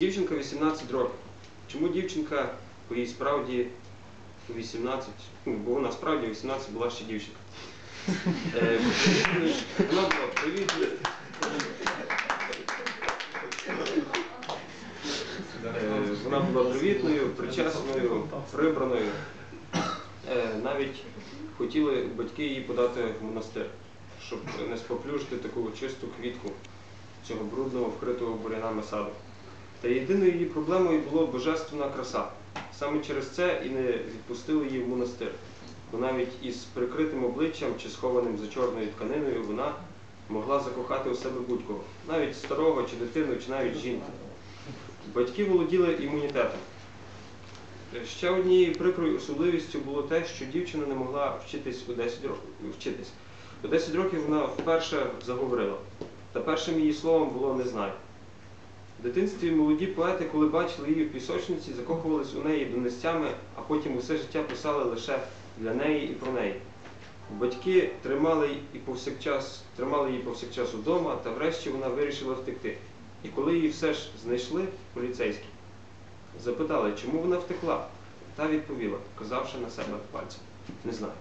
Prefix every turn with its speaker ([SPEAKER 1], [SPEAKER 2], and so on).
[SPEAKER 1] Дівчинка 18 років. Чому дівчинка, бо їй справді 18, ну, бо вона справді 18 була ще дівчинка. Е, Вона була привітною. Е, Вона була привітною, причесною, прибраною. Е, Навіть хотіли батьки її подати в монастир, щоб не споплюжити таку чисту квітку цього брудного, вкритого бурянами саду. Та єдиною її проблемою була божественна краса. Саме через це і не відпустили її в монастир. Бо навіть із прикритим обличчям чи схованим за чорною тканиною вона могла закохати у себе будь-кого, навіть старого чи дитину, чи навіть жінку. Батьки володіли імунітетом. Ще однією прикрою особливістю було те, що дівчина не могла вчитись у 10 років. Вчитись. У 10 років вона вперше заговорила. Та першим її словом було не знаю. В дитинстві молоді поети, коли бачили її в пісочниці, закохувались у неї донестями, а потім усе життя писали лише для неї і про неї. Батьки тримали і повсякчас, тримали її повсякчас удома, та врешті вона вирішила втекти. І коли її все ж знайшли поліцейські, запитали, чому вона втекла, та відповіла, вказавши на себе пальцем. Не знаю.